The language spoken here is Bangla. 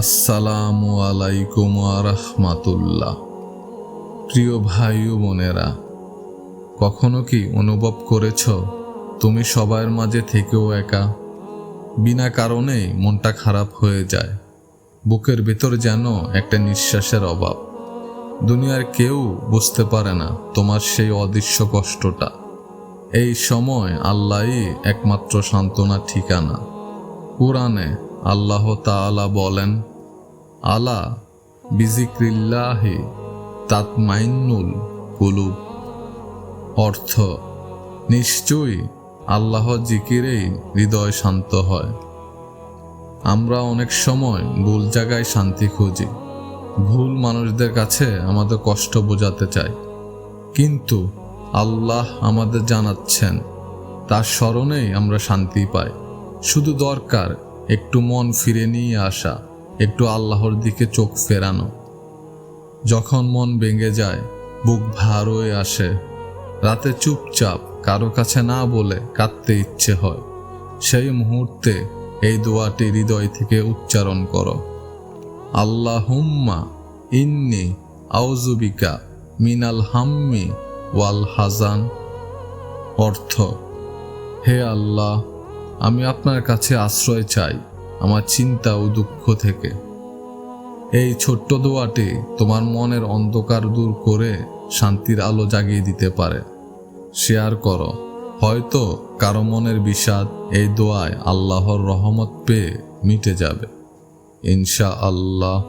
আসসালামু আলাইকুম রাহমাতুল্লাহ। প্রিয় ভাই ও বোনেরা, কখনো কি অনুভব করেছ তুমি সবার মাঝে থেকেও একা? বিনা কারণেই মনটা খারাপ হয়ে যায়, বুকের ভেতর যেন একটা নিঃশ্বাসের অভাব। দুনিয়ার কেউ বুঝতে পারে না তোমার সেই অদৃশ্য কষ্টটা। এই সময় আল্লাহই একমাত্র সান্ত্বনা ঠিকানা। কোরআনে আল্লাহ তাআলা বলেন, আলা বিজিক্রিল্লাহি তাতমাইন্নুল কুলুব। অর্থ, নিশ্চয়ই আল্লাহ জিকিরেই হৃদয় শান্ত হয়। আমরা অনেক সময় ভুল জায়গায় শান্তি খুঁজি, ভুল মানুষদের কাছে আমাদের কষ্ট বোঝাতে চাই। কিন্তু আল্লাহ আমাদের জানাচ্ছেন, তার স্মরণেই আমরা শান্তি পাই। শুধু দরকার একটু মন ফিরে নিয়ে আসা, একটু আল্লাহর দিকে চোখ ফেরানো। যখন মন ভেঙে যায়, বুক ভার হয়ে আসে, রাতে চুপচাপ কারও কাছে না বলে কাঁদতে ইচ্ছে হয়, সেই মুহূর্তে এই দোয়াটি হৃদয় থেকে উচ্চারণ করো। আল্লাহুম্মা ইন্নি আউজুবিকা মিনাল হাম্মি ওয়াল হাজান অর্থ, হে আল্লাহ আমি আপনার কাছে আশ্রয় চাই, আমার চিন্তা ও দুঃখ থেকে। এই ছোট্ট দোয়াটি তোমার মনের অন্ধকার দূর করে শান্তির আলো জাগিয়ে দিতে পারে। শেয়ার করো, হয়তো কারও মনের বিষাদ এই দোয়ায় আল্লাহর রহমত পেয়ে মিটে যাবে। ইনশা আল্লাহ